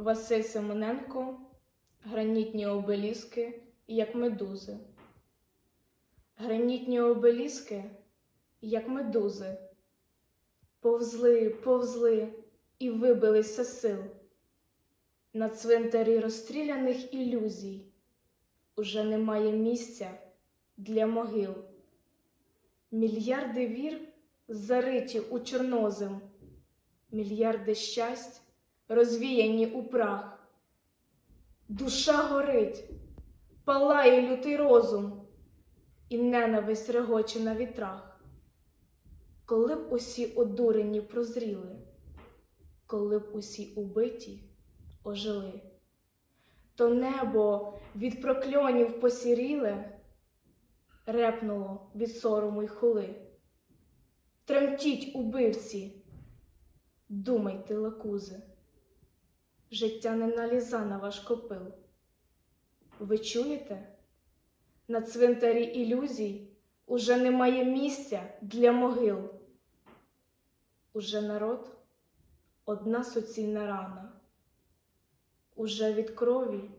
Василь Семененко, гранітні обеліски, як медузи. Гранітні обеліски, як медузи, повзли, повзли і вибилися сил. На цвинтарі розстріляних ілюзій уже немає місця для могил. Мільярди вір зариті у чорнозем, мільярди щасть розвіяні у прах. Душа горить, палає лютий розум, і ненависть регоче на вітрах. Коли б усі одурені прозріли, коли б усі убиті ожили, то небо від прокльонів посіріле, репнуло від сорому й хули. Тремтіть, убивці, думайте, лакузи, життя не наліза на ваш копил. Ви чуєте? На цвинтарі ілюзій уже немає місця для могил. Уже народ одна суцільна рана. Уже від крові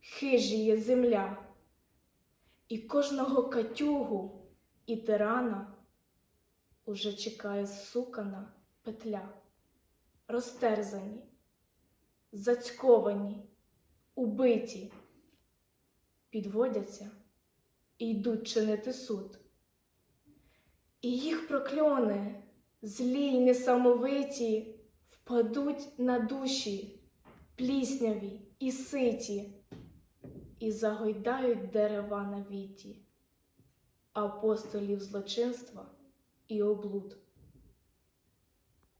хижіє земля, і кожного катюгу і тирана уже чекає сукана петля, розтерзані, зацьковані, убиті, підводяться і йдуть чинити суд. І їх прокльони, злі й несамовиті, впадуть на душі, плісняві і ситі, і загойдають дерева на віті, апостолів злочинства і облуд.